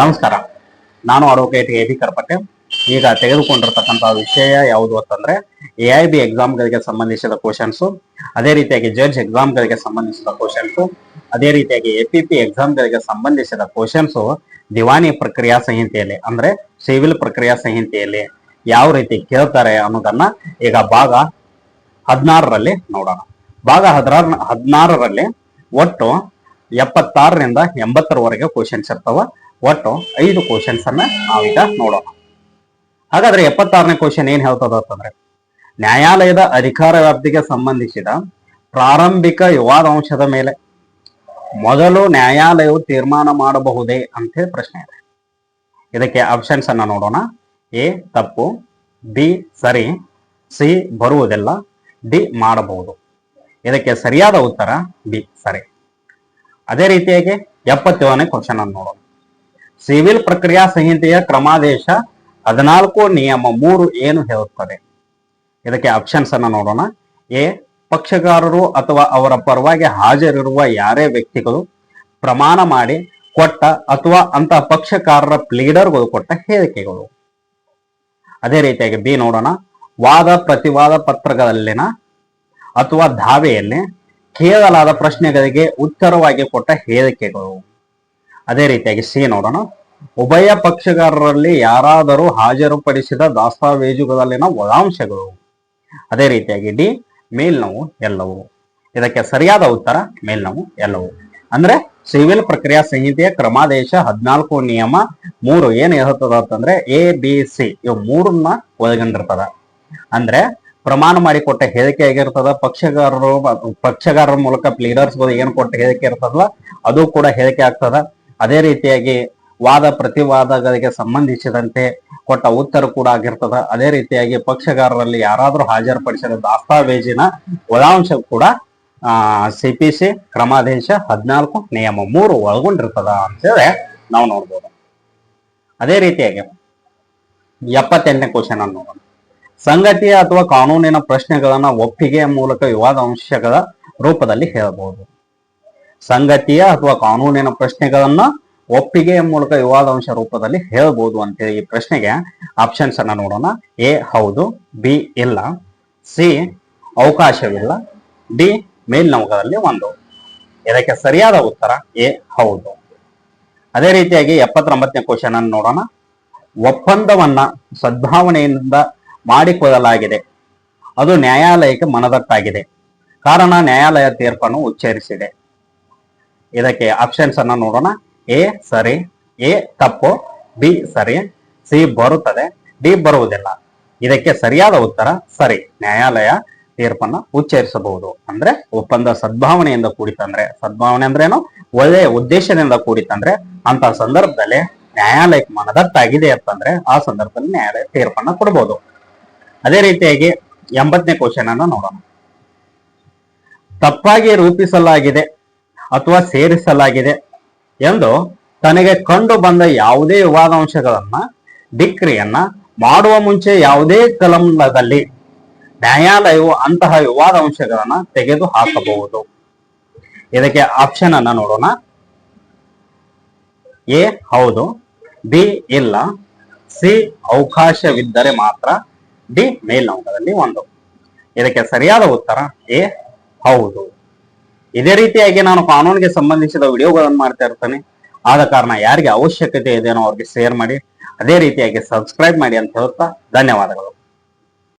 ನಮಸ್ಕಾರ. ನಾನು advocate A B ಕರ್ಪಟ್ಟೆ ಈಗ ತೆಗೆದುಕೊಂಡಿರ್ತಕ್ಕಂತ ವಿಷಯ ಯಾವುದು ಅಂತಂದ್ರೆ ಎ ಐ ಬಿ ಎಕ್ಸಾಮ್ಗಳಿಗೆ ಸಂಬಂಧಿಸಿದ ಕ್ವಶನ್ಸ್ ಅದೇ ರೀತಿಯಾಗಿ ಜಡ್ಜ್ ಎಕ್ಸಾಮ್ಗಳಿಗೆ ಸಂಬಂಧಿಸಿದ ಕ್ವಶನ್ಸ್ ಅದೇ ರೀತಿಯಾಗಿ ಎ ಪಿ ಪಿ ಎಕ್ಸಾಮ್ಗಳಿಗೆ ಸಂಬಂಧಿಸಿದ ಕ್ವಶನ್ಸ್ ದಿವಾನಿ ಪ್ರಕ್ರಿಯಾ ಸಂಹಿತೆಯಲ್ಲಿ, ಅಂದ್ರೆ ಸಿವಿಲ್ ಪ್ರಕ್ರಿಯಾ ಸಂಹಿತೆಯಲ್ಲಿ ಯಾವ ರೀತಿ ಕೇಳ್ತಾರೆ ಅನ್ನೋದನ್ನ ಈಗ ಭಾಗ ಹದಿನಾರರಲ್ಲಿ ನೋಡೋಣ. ಭಾಗ ಹದಿನಾರ ಹದಿನಾರರಲ್ಲಿ ಒಟ್ಟು ಎಪ್ಪತ್ತಾರರಿಂದ ಎಂಬತ್ತರವರೆಗೆ ಕ್ವಶನ್ಸ್ ಇರ್ತಾವ. ಒಟ್ಟು ಐದು ಕ್ವಶನ್ಸ್ ಅನ್ನ ನಾವೀಗ ನೋಡೋಣ. ಹಾಗಾದ್ರೆ ಎಪ್ಪತ್ತಾರನೇ ಕ್ವಶನ್ ಏನ್ ಹೇಳ್ತದ ಅಂತಂದ್ರೆ, ನ್ಯಾಯಾಲಯದ ಅಧಿಕಾರ ವ್ಯಾಪ್ತಿಗೆ ಸಂಬಂಧಿಸಿದ ಪ್ರಾರಂಭಿಕ ವಿವಾದಾಂಶದ ಮೇಲೆ ಮೊದಲು ನ್ಯಾಯಾಲಯವು ತೀರ್ಮಾನ ಮಾಡಬಹುದೇ ಅಂತ ಹೇಳಿ ಪ್ರಶ್ನೆ ಇದೆ. ಇದಕ್ಕೆ ಆಪ್ಷನ್ಸ್ ಅನ್ನ ನೋಡೋಣ. ಎ, ತಪ್ಪು, ಬಿ, ಸರಿ, ಸಿ, ಬರುವುದಿಲ್ಲ, ಡಿ, ಮಾಡಬಹುದು. ಇದಕ್ಕೆ ಸರಿಯಾದ ಉತ್ತರ ಬಿ, ಸರಿ. ಅದೇ ರೀತಿಯಾಗಿ ಎಪ್ಪತ್ತೇಳನೇ ಕ್ವಶನ್ ಅನ್ನು ನೋಡೋಣ. ಸಿವಿಲ್ ಪ್ರಕ್ರಿಯಾ ಸಂಹಿತೆಯ ಕ್ರಮಾದೇಶ ಹದಿನಾಲ್ಕು ನಿಯಮ ಮೂರು ಏನು ಹೇಳುತ್ತದೆ? ಇದಕ್ಕೆ ಆಪ್ಷನ್ಸ್ ಅನ್ನ ನೋಡೋಣ. ಎ, ಪಕ್ಷಗಾರರು ಅಥವಾ ಅವರ ಪರವಾಗಿ ಹಾಜರಿರುವ ಯಾರೇ ವ್ಯಕ್ತಿಗಳು ಪ್ರಮಾಣ ಮಾಡಿ ಕೊಟ್ಟ ಅಥವಾ ಅಂತ ಪಕ್ಷಕಾರರ ಪ್ಲೀಡರ್ಗಳು ಕೊಟ್ಟ ಹೇಳಿಕೆಗಳು. ಅದೇ ರೀತಿಯಾಗಿ ಬಿ ನೋಡೋಣ. ವಾದ ಪ್ರತಿವಾದ ಪತ್ರಗಳಲ್ಲಿನ ಅಥವಾ ದಾವೆಯಲ್ಲಿ ಕೇಳಲಾದ ಪ್ರಶ್ನೆಗಳಿಗೆ ಉತ್ತರವಾಗಿ ಕೊಟ್ಟ ಹೇಳಿಕೆಗಳು. ಅದೇ ರೀತಿಯಾಗಿ ಸಿ ನೋಡೋಣ. ಉಭಯ ಪಕ್ಷಗಾರರಲ್ಲಿ ಯಾರಾದರೂ ಹಾಜರುಪಡಿಸಿದ ದಾಸ್ತಾವೇಜುಗಳಲ್ಲಿನ ಒಳಾಂಶಗಳು. ಅದೇ ರೀತಿಯಾಗಿ ಡಿ, ಮೇಲ್ನವು ಎಲ್ಲವು. ಇದಕ್ಕೆ ಸರಿಯಾದ ಉತ್ತರ, ಮೇಲ್ನವು ಎಲ್ಲವು. ಅಂದ್ರೆ ಸಿವಿಲ್ ಪ್ರಕ್ರಿಯಾ ಸಂಹಿತೆಯ ಕ್ರಮಾದೇಶ ಹದಿನಾಲ್ಕು ನಿಯಮ ಮೂರು ಏನ್ ಹೇಳ್ತದ ಅಂತಂದ್ರೆ ಎ, ಬಿ, ಸಿ ಇವು ಮೂರನ್ನ ಒಳಗೊಂಡಿರ್ತದ. ಅಂದ್ರೆ ಪ್ರಮಾಣ ಮಾಡಿ ಕೊಟ್ಟ ಹೇಳಿಕೆ ಆಗಿರ್ತದ, ಪಕ್ಷಗಾರರು, ಪಕ್ಷಗಾರರ ಮೂಲಕ ಪ್ಲೀಡರ್ಸ್ ಏನ್ ಕೊಟ್ಟ ಹೇಳಿಕೆ ಇರ್ತದಲ್ಲ, ಅದು ಕೂಡ ಹೇಳಿಕೆ ಆಗ್ತದ. ಅದೇ ರೀತಿಯಾಗಿ ವಾದ ಪ್ರತಿವಾದಗಳಿಗೆ ಸಂಬಂಧಿಸಿದಂತೆ ಕೊಟ್ಟ ಉತ್ತರ ಕೂಡ ಆಗಿರ್ತದ. ಅದೇ ರೀತಿಯಾಗಿ ಪಕ್ಷಗಾರರಲ್ಲಿ ಯಾರಾದರೂ ಹಾಜರುಪಡಿಸಿದ ದಾಸ್ತಾವೇಜಿನ ಒಳಾಂಶ ಕೂಡ, ಆ ಸಿ ಪಿ ಸಿ ಕ್ರಮಾದೇಶ ಹದಿನಾಲ್ಕು ನಿಯಮ ಮೂರು ಒಳಗೊಂಡಿರ್ತದ ಅಂತೇಳಿ ನಾವು ನೋಡ್ಬೋದು. ಅದೇ ರೀತಿಯಾಗಿ ಎಪ್ಪತ್ತೆಂಟನೇ ಕ್ವಶನ್ ಅನ್ನು ನೋಡೋಣ. ಸಂಗತಿಯ ಅಥವಾ ಕಾನೂನಿನ ಪ್ರಶ್ನೆಗಳನ್ನ ಒಪ್ಪಿಗೆಯ ಮೂಲಕ ವಿವಾದಾಂಶಗಳ ರೂಪದಲ್ಲಿ ಹೇಳಬಹುದು. ಸಂಗತಿಯ ಅಥವಾ ಕಾನೂನಿನ ಪ್ರಶ್ನೆಗಳನ್ನ ಒಪ್ಪಿಗೆಯ ಮೂಲಕ ವಿವಾದಾಂಶ ರೂಪದಲ್ಲಿ ಹೇಳ್ಬೋದು ಅಂತೇಳಿ ಈ ಪ್ರಶ್ನೆಗೆ ಆಪ್ಷನ್ಸ್ ಅನ್ನ ನೋಡೋಣ. ಎ, ಹೌದು. ಬಿ, ಇಲ್ಲ. ಸಿ, ಅವಕಾಶವಿಲ್ಲ. ಡಿ ಮೇಲ್ನೌಕರಲ್ಲಿ ಒಂದು. ಇದಕ್ಕೆ ಸರಿಯಾದ ಉತ್ತರ ಎ, ಹೌದು. ಅದೇ ರೀತಿಯಾಗಿ ಎಪ್ಪತ್ತೊಂಬತ್ತನೇ ಕ್ವಶನ್ ಅನ್ನು ನೋಡೋಣ. ಒಪ್ಪಂದವನ್ನ ಸದ್ಭಾವನೆಯಿಂದ ಮಾಡಿಕೊಳ್ಳಲಾಗಿದೆ. ಅದು ನ್ಯಾಯಾಲಯಕ್ಕೆ ಮನದಟ್ಟಾಗಿದೆ. ಕಾರಣ ನ್ಯಾಯಾಲಯ ತೀರ್ಪನ್ನು ಉಚ್ಚರಿಸಿದೆ. ಇದಕ್ಕೆ ಆಪ್ಷನ್ಸ್ ಅನ್ನ ನೋಡೋಣ. ಎ ಸರಿ, ಎ ತಪ್ಪು ಬಿ ಸರಿ, ಸಿ ಬರುತ್ತದೆ, ಡಿ ಬರುವುದಿಲ್ಲ. ಇದಕ್ಕೆ ಸರಿಯಾದ ಉತ್ತರ ಸರಿ. ನ್ಯಾಯಾಲಯ ತೀರ್ಪನ್ನ ಉಚ್ಚರಿಸಬಹುದು. ಅಂದ್ರೆ ಒಪ್ಪಂದ ಸದ್ಭಾವನೆಯಿಂದ ಕೂಡಿತಂದ್ರೆ ಸದ್ಭಾವನೆ ಅಂದ್ರೇನು ಒಳ್ಳೆಯ ಉದ್ದೇಶದಿಂದ ಕೂಡಿತಂದ್ರೆ ಅಂತ ಸಂದರ್ಭದಲ್ಲಿ ನ್ಯಾಯಾಲಯಕ್ಕೆ ಮನದಟ್ಟಾಗಿದೆ ಅಂತಂದ್ರೆ ಆ ಸಂದರ್ಭದಲ್ಲಿ ನ್ಯಾಯಾಲಯ ತೀರ್ಪನ್ನ ಕೊಡಬಹುದು ಅದೇ ರೀತಿಯಾಗಿ ಎಂಬತ್ತನೇ ಕ್ವಶನ್ ಅನ್ನ ನೋಡೋಣ. ತಪ್ಪಾಗಿ ರೂಪಿಸಲಾಗಿದೆ ಅಥವಾ ಸೇರಿಸಲಾಗಿದೆ ಎಂದು ತನಗೆ ಕಂಡು ಬಂದ ಯಾವುದೇ ವಿವಾದಾಂಶಗಳನ್ನ ಡಿಕ್ರಿಯನ್ನ ಮಾಡುವ ಮುಂಚೆ ಯಾವುದೇ ಕಲಂದಲ್ಲಿ ನ್ಯಾಯಾಲಯವು ಅಂತಹ ವಿವಾದಾಂಶಗಳನ್ನ ತೆಗೆದು ಹಾಕಬಹುದು ಇದಕ್ಕೆ ಆಪ್ಷನ್ ಅನ್ನ ನೋಡೋಣ. ಎ, ಹೌದು. ಬಿ, ಇಲ್ಲ. ಸಿ, ಅವಕಾಶವಿದ್ದರೆ ಮಾತ್ರ. ಡಿ, ಮೇಲ್ನೋಟದಲ್ಲಿ ಒಂದು. ಇದಕ್ಕೆ ಸರಿಯಾದ ಉತ್ತರ ಎ, ಹೌದು. ಇದೇ ರೀತಿಯಾಗಿ ನಾನು ಕಾನೂನಿಗೆ ಸಂಬಂಧಿಸಿದ ವಿಡಿಯೋಗಳನ್ನು ಮಾಡ್ತಾ ಇರ್ತೇನೆ. ಆದ ಕಾರಣ ಯಾರಿಗೆ ಅವಶ್ಯಕತೆ ಇದೆಯೋ ಅವ್ರಿಗೆ ಶೇರ್ ಮಾಡಿ, ಅದೇ ರೀತಿಯಾಗಿ ಸಬ್ಸ್ಕ್ರೈಬ್ ಮಾಡಿ ಅಂತ ಹೇಳ್ತಾ ಧನ್ಯವಾದಗಳು.